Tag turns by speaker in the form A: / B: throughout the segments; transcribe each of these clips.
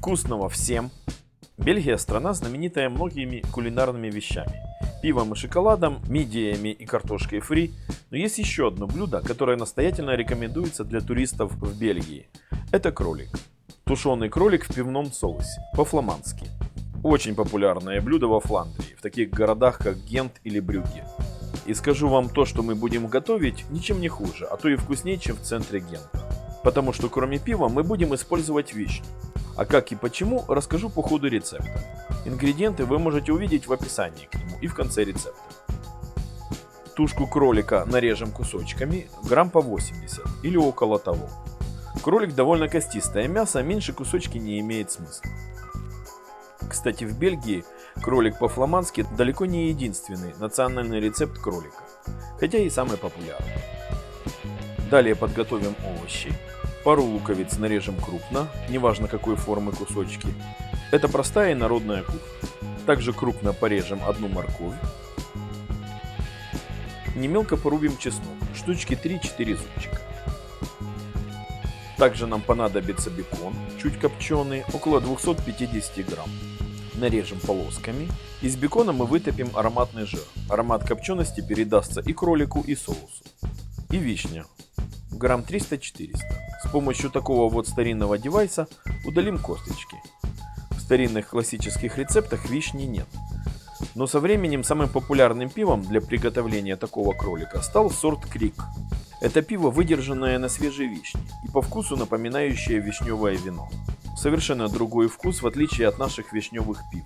A: Вкусного всем! Бельгия – страна, знаменитая многими кулинарными вещами. Пивом и шоколадом, мидиями и картошкой фри. Но есть еще одно блюдо, которое настоятельно рекомендуется для туристов в Бельгии. Это кролик. Тушеный кролик в пивном соусе, по-фламандски. Очень популярное блюдо во Фландрии, в таких городах как Гент или Брюгге. И скажу вам то, что мы будем готовить, ничем не хуже, а то и вкуснее, чем в центре Гента. Потому что кроме пива мы будем использовать вишню. А как и почему, расскажу по ходу рецепта. Ингредиенты вы можете увидеть в описании к нему и в конце рецепта. Тушку кролика нарежем кусочками, грамм по 80 или около того. Кролик довольно костистое мясо, меньше кусочки не имеет смысла. Кстати, в Бельгии кролик по-фламандски далеко не единственный национальный рецепт кролика, хотя и самый популярный. Далее подготовим овощи. Пару луковиц нарежем крупно, неважно какой формы кусочки. Это простая и народная кухня. Также крупно порежем одну морковь. Не мелко порубим чеснок, штучки 3-4 зубчика. Также нам понадобится бекон, чуть копченый, около 250 грамм. Нарежем полосками. Из бекона мы вытопим ароматный жир. Аромат копчености передастся и кролику, и соусу. И вишня. Грамм 300-400. С помощью такого вот старинного девайса удалим косточки. В старинных классических рецептах вишни нет. Но со временем самым популярным пивом для приготовления такого кролика стал сорт Крик. Это пиво, выдержанное на свежей вишне и по вкусу напоминающее вишневое вино. Совершенно другой вкус, в отличие от наших вишневых пив,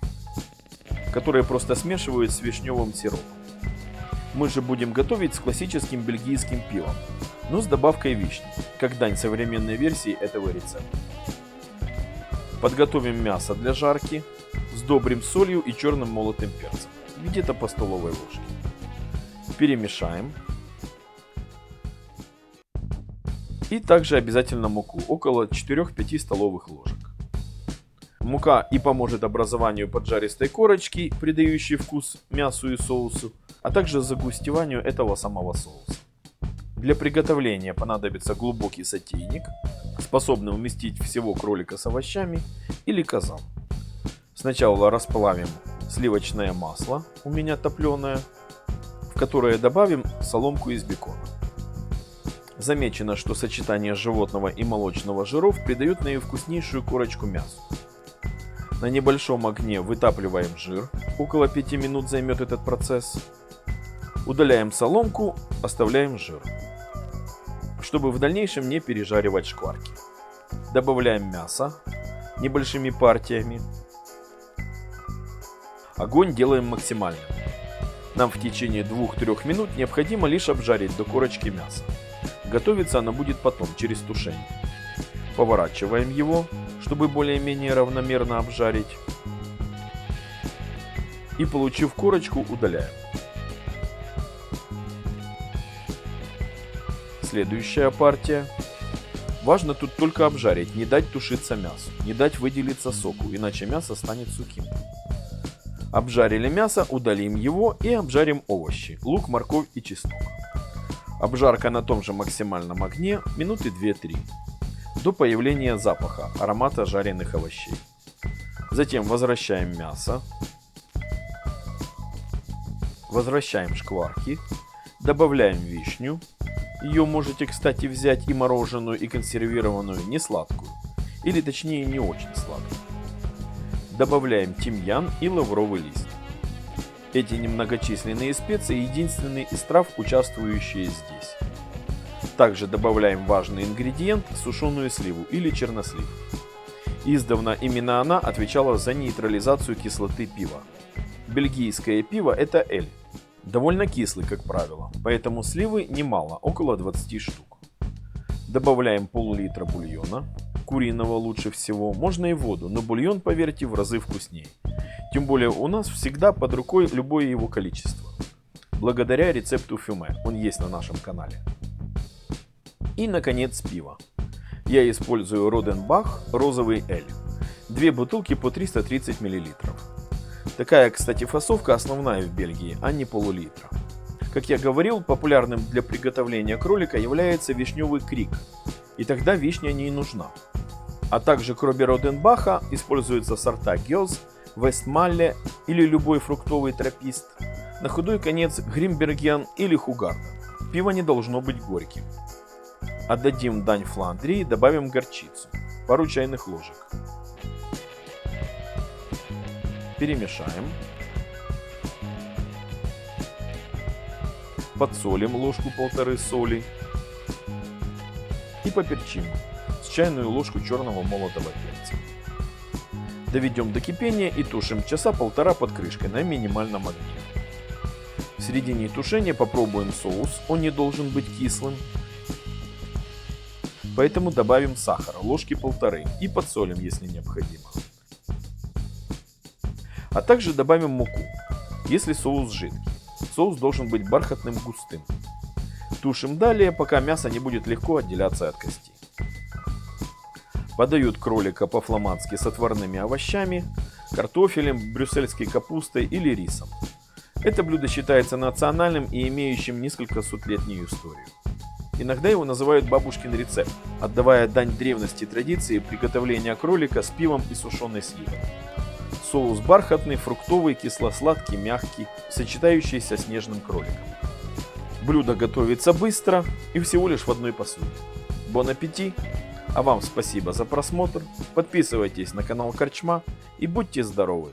A: которые просто смешивают с вишневым сиропом. Мы же будем готовить с классическим бельгийским пивом, но с добавкой вишни, как дань современной версии этого рецепта. Подготовим мясо для жарки, сдобрим солью и черным молотым перцем, где-то по столовой ложке. Перемешаем, И также обязательно муку, около 4-5 столовых ложек. Мука и поможет образованию поджаристой корочки, придающей вкус мясу и соусу, а также загустеванию этого самого соуса. Для приготовления понадобится глубокий сотейник, способный уместить всего кролика с овощами, или казан. Сначала расплавим сливочное масло, у меня топленое, в которое добавим соломку из бекона. Замечено, что сочетание животного и молочного жиров придают наивкуснейшую корочку мясу. На небольшом огне вытапливаем жир, около 5 минут займет этот процесс. Удаляем соломку, оставляем жир, чтобы в дальнейшем не пережаривать шкварки. Добавляем мясо небольшими партиями. Огонь делаем максимальным. Нам в течение 2-3 минут необходимо лишь обжарить до корочки мяса. Готовиться она будет потом, через тушение. Поворачиваем его, чтобы более-менее равномерно обжарить. И получив корочку, удаляем. Следующая партия. Важно тут только обжарить, не дать тушиться мясу, не дать выделиться соку, иначе мясо станет сухим. Обжарили мясо, удалим его и обжарим овощи, лук, морковь и чеснок. Обжарка на том же максимальном огне минуты 2-3 до появления запаха, аромата жареных овощей. Затем возвращаем мясо, возвращаем шкварки, добавляем вишню. Ее можете, кстати, взять и мороженую, и консервированную, не сладкую, или точнее не очень сладкую. Добавляем тимьян и лавровый лист. Эти немногочисленные специи единственные из трав, участвующие здесь. Также добавляем важный ингредиент – сушеную сливу или чернослив. Издавна именно она отвечала за нейтрализацию кислоты пива. Бельгийское пиво – это эль. Довольно кислый, как правило, поэтому сливы немало, около 20 штук. Добавляем пол-литра бульона, куриного лучше всего, можно и воду, но бульон, поверьте, в разы вкуснее. Тем более у нас всегда под рукой любое его количество. Благодаря рецепту Фюме, он есть на нашем канале. И наконец пиво. Я использую Роденбах розовый Эль. Две бутылки по 330 мл. Такая, кстати, фасовка основная в Бельгии, а не полулитра. Как я говорил, популярным для приготовления кролика является вишневый крик. И тогда вишня не нужна. а также кроме Роденбаха используются сорта Гёз, Вестмалле или любой фруктовый тропист. На худой конец Гримберген или Хугарден. Пиво не должно быть горьким. Отдадим дань Фландрии, добавим горчицу. Пару чайных ложек. Перемешаем. Подсолим ложку полторы соли. И поперчим с чайную ложку черного молотого перца. Доведем до кипения и тушим часа полтора под крышкой на минимальном огне. В середине тушения попробуем соус, он не должен быть кислым. Поэтому добавим сахара, ложки полторы, и подсолим, если необходимо. А также добавим муку, если соус жидкий. Соус должен быть бархатным густым. Тушим далее, пока мясо не будет легко отделяться от кости. Подают кролика по-фламандски с отварными овощами, картофелем, брюссельской капустой или рисом. Это блюдо считается национальным и имеющим несколько сотлетнюю историю. Иногда его называют бабушкин рецепт, отдавая дань древности традиции приготовления кролика с пивом и сушеной сливой. Соус бархатный, фруктовый, кисло-сладкий, мягкий, сочетающийся с нежным кроликом. Блюдо готовится быстро и всего лишь в одной посуде. Бон аппетит! А вам спасибо за просмотр, подписывайтесь на канал Корчма и будьте здоровы!